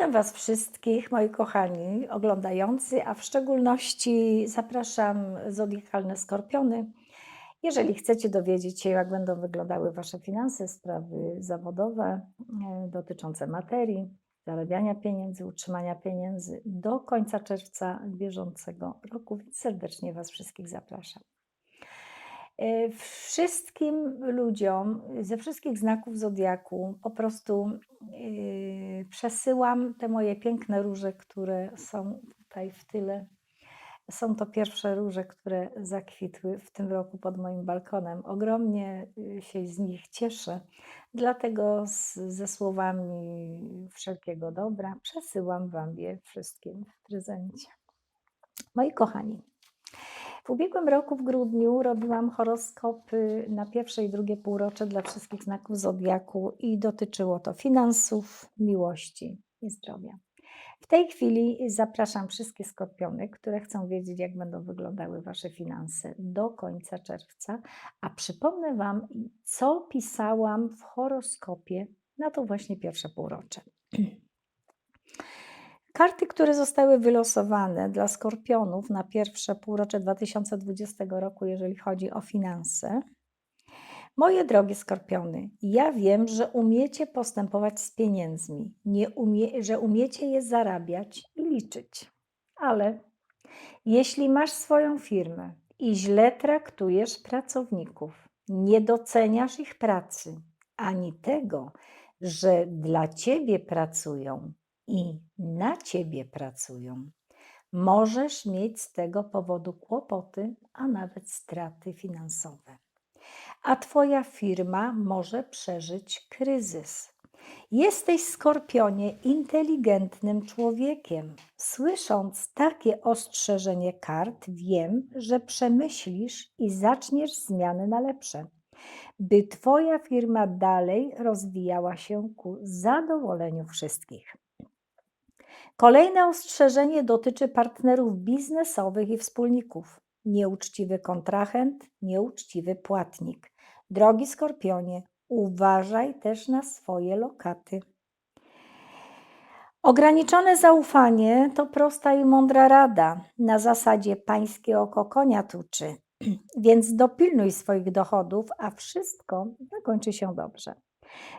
Witam Was wszystkich, moi kochani oglądający, a w szczególności zapraszam zodiakalne skorpiony. Jeżeli chcecie dowiedzieć się, jak będą wyglądały Wasze finanse, sprawy zawodowe e, dotyczące materii, zarabiania pieniędzy, utrzymania pieniędzy do końca czerwca bieżącego roku, serdecznie Was wszystkich zapraszam. E, Wszystkim ludziom ze wszystkich znaków zodiaku po prostu yy, przesyłam te moje piękne róże, które są tutaj w tyle. Są to pierwsze róże, które zakwitły w tym roku pod moim balkonem. Ogromnie y, się z nich cieszę, dlatego z, ze słowami wszelkiego dobra przesyłam Wam je wszystkim w prezencie. Moi kochani, w ubiegłym roku w grudniu robiłam horoskopy na pierwsze i drugie półrocze dla wszystkich znaków zodiaku i dotyczyło to finansów, miłości i zdrowia. W tej chwili zapraszam wszystkie skorpiony, które chcą wiedzieć, jak będą wyglądały Wasze finanse do końca czerwca, a przypomnę Wam, co pisałam w horoskopie na to właśnie pierwsze półrocze. Karty, które zostały wylosowane dla skorpionów na pierwsze półrocze 2020 roku, jeżeli chodzi o finanse. Moje drogie skorpiony, ja wiem, że umiecie postępować z pieniędzmi, nie umie, że umiecie je zarabiać i liczyć. Ale jeśli masz swoją firmę i źle traktujesz pracowników, nie doceniasz ich pracy, ani tego, że dla ciebie pracują, i na ciebie pracują. Możesz mieć z tego powodu kłopoty, a nawet straty finansowe. A Twoja firma może przeżyć kryzys. Jesteś, skorpionie, inteligentnym człowiekiem. Słysząc takie ostrzeżenie kart, wiem, że przemyślisz i zaczniesz zmiany na lepsze, by Twoja firma dalej rozwijała się ku zadowoleniu wszystkich. Kolejne ostrzeżenie dotyczy partnerów biznesowych i wspólników. Nieuczciwy kontrahent, nieuczciwy płatnik. Drogi skorpionie, uważaj też na swoje lokaty. Ograniczone zaufanie to prosta i mądra rada. Na zasadzie pańskie oko konia tuczy. Więc dopilnuj swoich dochodów, a wszystko zakończy się dobrze.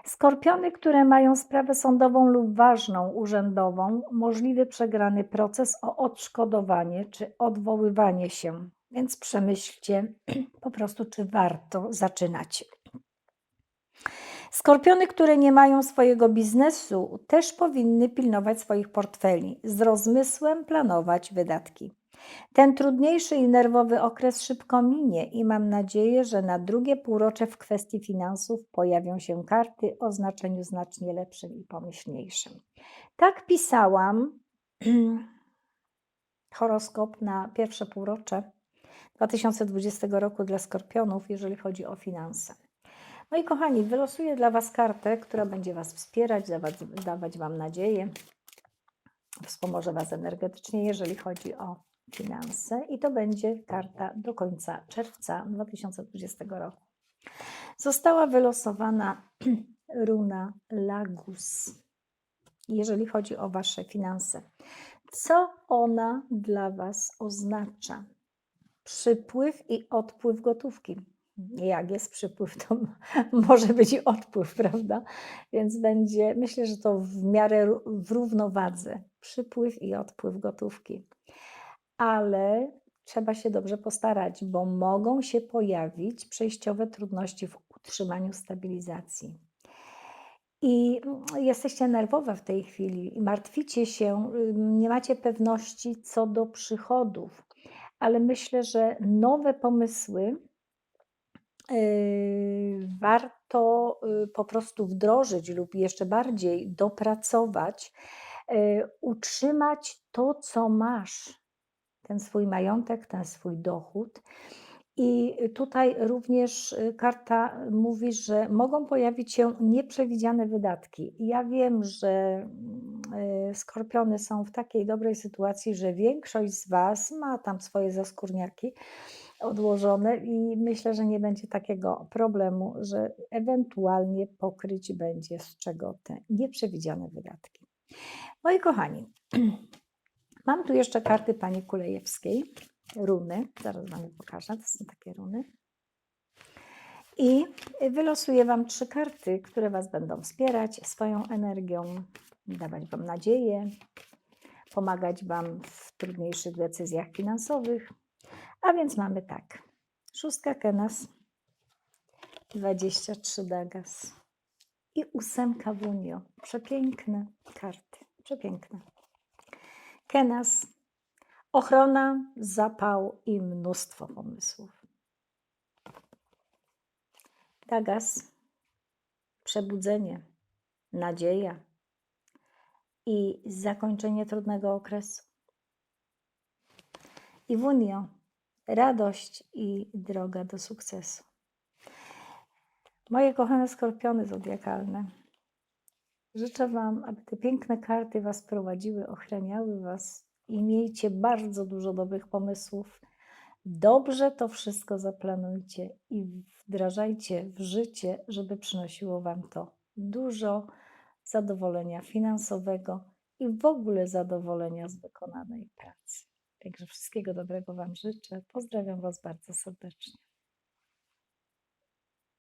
Skorpiony, które mają sprawę sądową lub ważną urzędową, możliwy przegrany proces o odszkodowanie czy odwoływanie się. Więc przemyślcie po prostu, czy warto zaczynać. Skorpiony, które nie mają swojego biznesu, też powinny pilnować swoich portfeli, z rozmysłem planować wydatki. Ten trudniejszy i nerwowy okres szybko minie i mam nadzieję, że na drugie półrocze w kwestii finansów pojawią się karty o znaczeniu znacznie lepszym i pomyślniejszym. Tak pisałam horoskop na pierwsze półrocze 2020 roku dla skorpionów, jeżeli chodzi o finanse. Moi kochani, wylosuję dla Was kartę, która będzie Was wspierać, dawać, dawać Wam nadzieję, wspomoże Was energetycznie, jeżeli chodzi o finanse i to będzie karta do końca czerwca 2020 roku. Została wylosowana runa Lagus, jeżeli chodzi o Wasze finanse. Co ona dla Was oznacza? Przypływ i odpływ gotówki. Jak jest przypływ, to może być i odpływ, prawda? Więc będzie, myślę, że to w miarę w równowadze. Przypływ i odpływ gotówki ale trzeba się dobrze postarać, bo mogą się pojawić przejściowe trudności w utrzymaniu stabilizacji. I mm, jesteście nerwowe w tej chwili i martwicie się, nie macie pewności co do przychodów, ale myślę, że nowe pomysły yy, warto yy, po prostu wdrożyć lub jeszcze bardziej dopracować, yy, utrzymać to, co masz, ten swój majątek, ten swój dochód. I tutaj również y, karta mówi, że mogą pojawić się nieprzewidziane wydatki. Ja wiem, że mm, y, skorpiony są w takiej dobrej sytuacji, że większość z Was ma tam swoje zaskórniaki odłożone i myślę, że nie będzie takiego problemu, że ewentualnie pokryć będzie z czego te nieprzewidziane wydatki. Moi kochani, mam tu jeszcze karty pani Kulejewskiej, runy. Zaraz wam je pokażę. To są takie runy. I wylosuję wam trzy karty, które was będą wspierać swoją energią, dawać wam nadzieję, pomagać wam w trudniejszych decyzjach finansowych. A więc mamy tak. Szóstka Kenas, 23 Dagas i ósemka Wunio. Przepiękne karty, przepiękne. Kenas, ochrona, zapał i mnóstwo pomysłów. Dagas, przebudzenie, nadzieja i zakończenie trudnego okresu. I Wunio, radość i droga do sukcesu. Moje kochane skorpiony zodiakalne, życzę Wam, aby te piękne karty Was prowadziły, ochraniały Was i miejcie bardzo dużo dobrych pomysłów. Dobrze to wszystko zaplanujcie i wdrażajcie w życie, żeby przynosiło Wam to dużo zadowolenia finansowego i w ogóle zadowolenia z wykonanej pracy. Także wszystkiego dobrego Wam życzę. Pozdrawiam Was bardzo serdecznie.